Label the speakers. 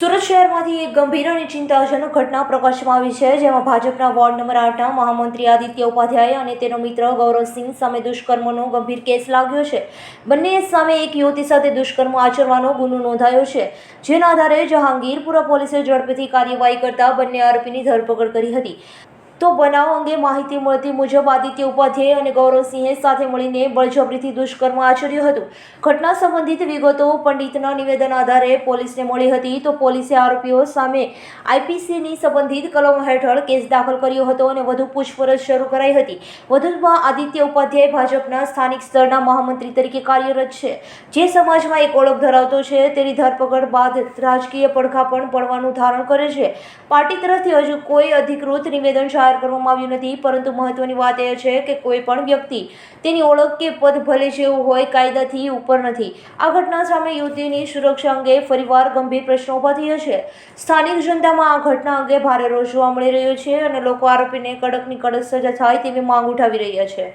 Speaker 1: સુરત શહેરમાંથી એક ગંભીર અને ચિંતાજનક ઘટના પ્રકાશમાં આવી છે, જેમાં ભાજપના વોર્ડ નંબર આઠના મહામંત્રી આદિત્ય ઉપાધ્યાય અને તેનો મિત્ર ગૌરવસિંહ સામે દુષ્કર્મનો ગંભીર કેસ લાગ્યો છે. બંને સામે એક યુવતી સાથે દુષ્કર્મ આચરવાનો ગુનો નોંધાયો છે, જેના આધારે જહાંગીરપુરા પોલીસે ઝડપથી કાર્યવાહી કરતા બંને આરોપીની ધરપકડ કરી હતી. તો બનાવ અંગે માહિતી મળતી મુજબ આદિત્ય ઉપાધ્યાય અને ગૌરવસિંહે સાથે મળીને બળજબરીથી દુષ્કર્મ આચર્યું હતું. ઘટના સંબંધિત વિગતો પંડિતના નિવેદન આધારે પોલીસને મળી હતી તો પોલીસે આરોપીઓ સામે આઈપીસીની સંબંધિત કલમ હેઠળ કેસ દાખલ કર્યો હતો અને વધુ પૂછપરછ શરૂ કરાઈ હતી. વધુમાં આદિત્ય ઉપાધ્યાય ભાજપના સ્થાનિક સ્તરના મહામંત્રી તરીકે કાર્યરત છે. જે સમાજમાં એક ઓળખ ધરાવતો છે તેની ધરપકડ બાદ રાજકીય પડખા પણ પડવાનું ધારણ કરે છે. પાર્ટી તરફથી હજુ કોઈ અધિકૃત નિવેદન જાહેર કરવામાં આવ્યું નથી, પરંતુ મહત્વની વાત એ છે કે કોઈ પણ વ્યક્તિ તેની ઓળખ કે પદ ભલે જેવું હોય, કાયદાથી ઉપર નથી. આ ઘટના સામે યુવતીની સુરક્ષા અંગે ફરીવાર ગંભીર પ્રશ્નો ઊભા થયા છે. સ્થાનિક જનતામાં આ ઘટના અંગે ભારે રોષ જોવા મળી રહ્યો છે અને લોકો આરોપીને કડકની કડક સજા થાય તેવી માંગ ઉઠાવી રહ્યા છે.